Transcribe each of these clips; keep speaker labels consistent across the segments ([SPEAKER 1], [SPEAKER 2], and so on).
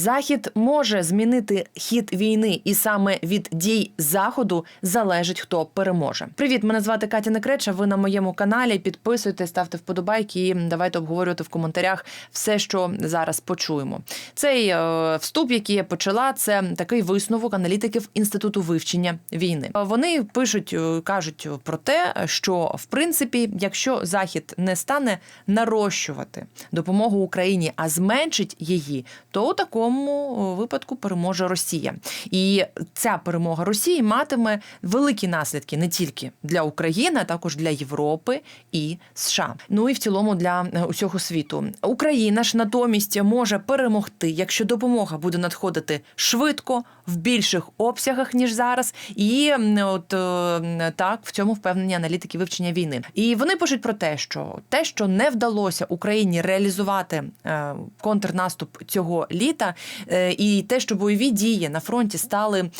[SPEAKER 1] Захід може змінити хід війни, і саме від дій заходу залежить, хто переможе. Привіт, мене звати Катя Некреча. Ви на моєму каналі. Підписуйтесь, ставте вподобайки і давайте обговорювати в коментарях все, що зараз почуємо. Цей е, вступ, який я почала, це такий висновок аналітиків інституту вивчення війни. Е, Вони пишуть, е, кажуть про те, що в принципі, якщо захід не стане нарощувати допомогу Україні, а зменшить її, то у такому е, випадку переможе Росія. І ця перемога Росії матиме великі наслідки не тільки для України, а також для Європи і США. Ну і в цілому для е, усього світу. Україна ж натомість може перемогти, якщо допомога буде надходити швидко, в більших обсягах ніж зараз. І от е, так в цьому впевнені аналітики вивчення війни. І вони пишуть про те, що те, що не вдалося Україні реалізувати е, контрнаступ цього літа, е, і те, що бойові дії на фронті стали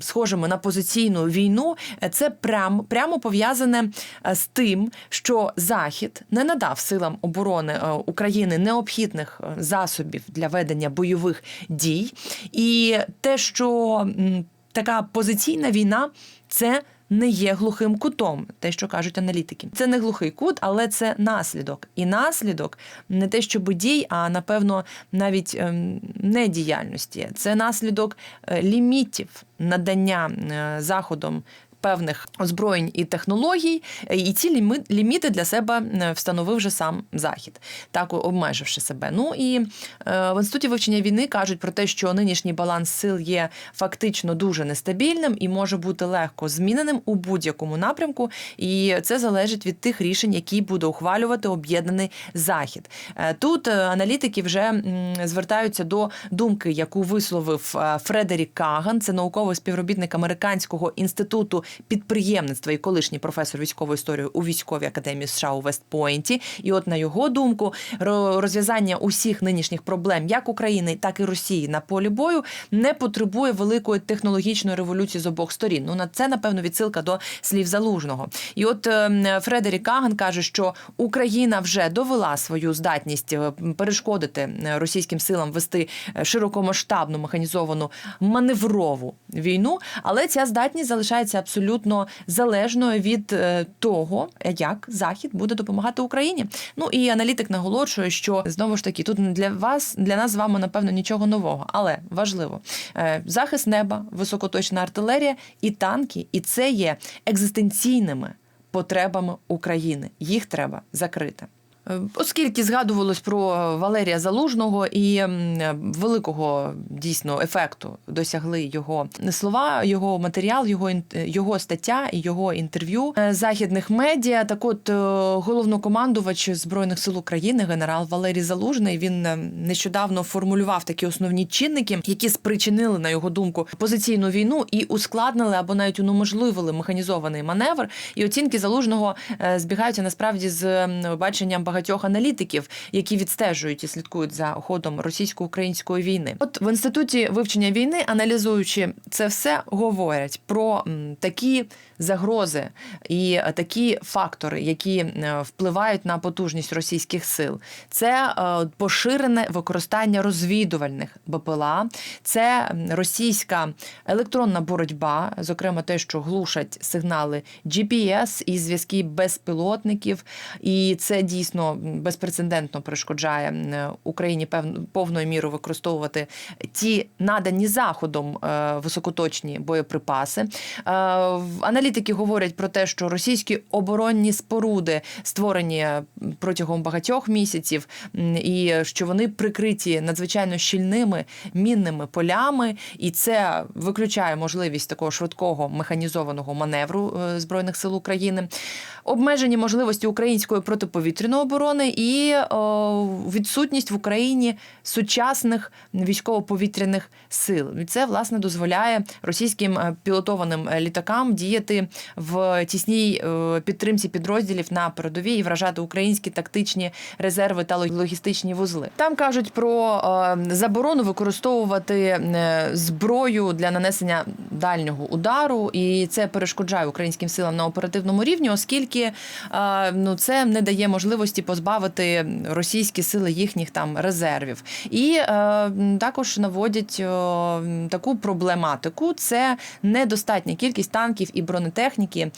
[SPEAKER 1] схожими на позиційну війну, це прямо прямо пов'язане з тим, що Захід не надав силам оборони України необхідних засобів для ведення бойових дій, і те, що така позиційна війна, це. Не є глухим кутом, те, що кажуть аналітики. Це не глухий кут, але це наслідок. І наслідок не те, що дій, а напевно навіть ем, недіяльності. Це наслідок е, лімітів надання е, заходом. Певних озброєнь і технологій, і ці ліміти для себе встановив вже сам захід, так обмеживши себе. Ну і е, в інституті вивчення війни кажуть про те, що нинішній баланс сил є фактично дуже нестабільним і може бути легко зміненим у будь-якому напрямку. І це залежить від тих рішень, які буде ухвалювати об'єднаний захід. Е, Тут е, аналітики вже звертаються до думки, яку висловив Фредерік Каган, це науковий співробітник американського інституту підприємництва і колишній професор військової історії у військовій академії США у Вестпойнті. І от на його думку, розв'язання усіх нинішніх проблем, як України, так і Росії на полі бою, не потребує великої технологічної революції з обох сторін. Ну на це напевно відсилка до слів залужного. І от е, Фредерік Каган каже, що Україна вже довела свою здатність е, перешкодити е, російським силам вести е, широкомасштабну механізовану маневрову війну, але ця здатність залишається абсолютно залежною від е, того, як Захід буде допомагати Україні. Ну і аналітик наголошує, що знову ж таки тут для вас, для нас з вами, напевно, нічого нового, але важливо Е, захист неба, високоточна артилерія і танки, і це є екзистенційними потребами України. Їх треба закрити. Е, Оскільки згадувалось про Валерія Залужного і великого дійсно ефекту досягли його слова, його матеріал, його його стаття і його інтерв'ю е, західних медіа. Так, от е, головнокомандувач збройних сил України, генерал Валерій Залужний, він е, нещодавно формулював такі основні чинники, які спричинили, на його думку, позиційну війну і ускладнили або навіть унеможливили механізований маневр. І оцінки залужного збігаються насправді з баченням багатьох аналітиків, які відстежують і слідкують за ходом російсько-української війни. От в інституті вивчення війни, аналізуючи це все, говорять про такі загрози і такі фактори, які е, впливають на потужність російських сил. Це е, поширене використання розвідувальних БПЛА, це російська електронна боротьба, зокрема те, що глушать сигнали GPS і зв'язки безпілотників, і це дійсно безпрецедентно перешкоджає Україні певно повною мірою використовувати ті надані заходом е, високоточні боєприпаси. Е, Аналітики говорять про те, що російські оборонні споруди створені протягом багатьох місяців, і що вони прикриті надзвичайно щільними мінними полями, і це виключає можливість такого швидкого механізованого маневру е, збройних сил України, обмежені можливості української протиповітряної оборони і о, відсутність в Україні сучасних військово-повітряних сил. І це власне дозволяє російським е, пілотованим е, літакам діяти в тісній е, підтримці підрозділів на передовій і вражати українські тактичні резерви та логістичні вузли. Там кажуть про е, заборону використовувати е, зброю для нанесення дальнього удару, і це перешкоджає українським силам на оперативному рівні, оскільки е, ну це не дає можливості позбавити російські сили їхніх там резервів. І е, також наводять е, таку проблематику: це недостатня кількість танків і бронетехніки е,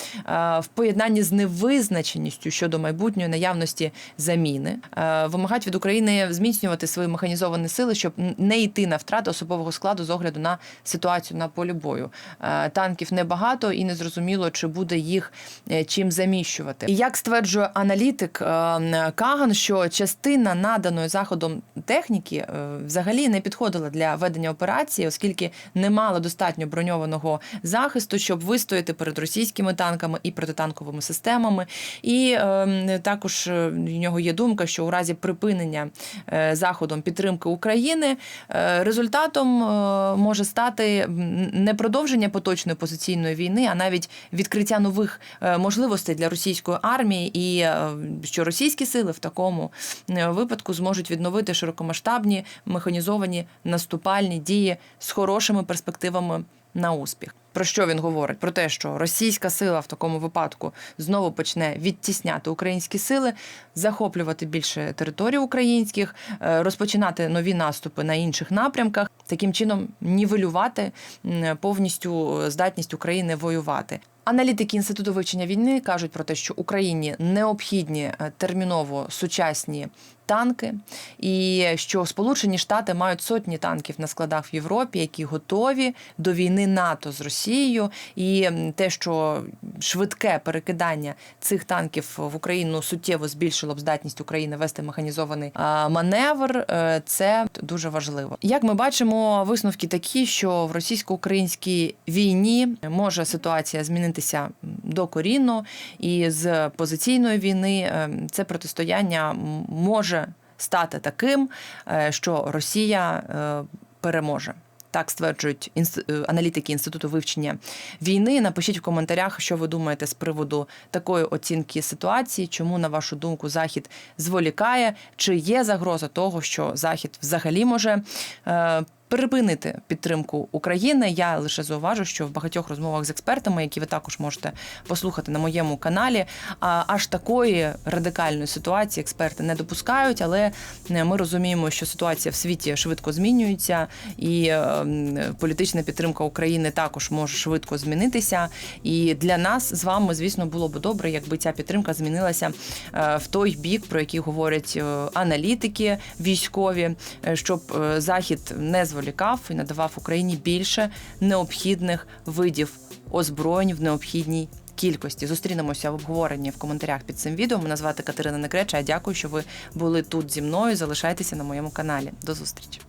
[SPEAKER 1] в поєднанні з невизначеністю щодо майбутньої наявності заміни. Е, вимагають від України зміцнювати свої механізовані сили, щоб не йти на втрату особового складу з огляду на ситуацію на полі бою. Е, Танків небагато і незрозуміло, чи буде їх е, чим заміщувати. І як стверджує аналітик е, Каган, що частина наданої заходом техніки е, взагалі не підходила для ведення операції, оскільки не мала достатньо броньованого захисту, щоб вистояти перед російськими танками і протитанковими системами. І е, також е, в нього є думка, що у разі припинення е, заходом підтримки України е, результатом е, може стати не продовження поточної позиційної війни, а навіть відкриття нових е, можливостей для російської армії, і е, що російські сили в такому е, випадку зможуть відновити широкомасштабні механізовані наступальні дії з хорошими перспективами на успіх. Про що він говорить? Про те, що російська сила в такому випадку знову почне відтісняти українські сили, захоплювати більше територій українських, е, розпочинати нові наступи на інших напрямках, таким чином нівелювати повністю здатність України воювати. Аналітики інституту вивчення війни кажуть про те, що Україні необхідні е, терміново сучасні танки, і що Сполучені Штати мають сотні танків на складах в Європі, які готові до війни НАТО з Росією. І те, що швидке перекидання цих танків в Україну суттєво збільшило б здатність України вести механізований маневр, е, це дуже важливо. Як ми бачимо, висновки такі, що в російсько-українській війні може ситуація змінитися докорінно, і з позиційної війни е, це протистояння може стати таким, е, що Росія е, переможе. Так стверджують аналітики інституту вивчення війни. Напишіть в коментарях, що ви думаєте з приводу такої оцінки ситуації, чому на вашу думку захід зволікає, чи є загроза того, що захід взагалі може. Припинити підтримку України. Я лише зауважу, що в багатьох розмовах з експертами, які ви також можете послухати на моєму каналі, аж такої радикальної ситуації експерти не допускають. Але е, ми розуміємо, що ситуація в світі швидко змінюється, і е, політична підтримка України також може швидко змінитися. І для нас з вами, звісно, було б добре, якби ця підтримка змінилася е, в той бік, про який говорять аналітики військові, щоб захід не зволікав і надавав Україні більше необхідних видів озброєнь в необхідній кількості. Зустрінемося в обговоренні в коментарях під цим відео. Мене звати Катерина Некреча. Дякую, що ви були тут зі мною. Залишайтеся на моєму каналі. До зустрічі.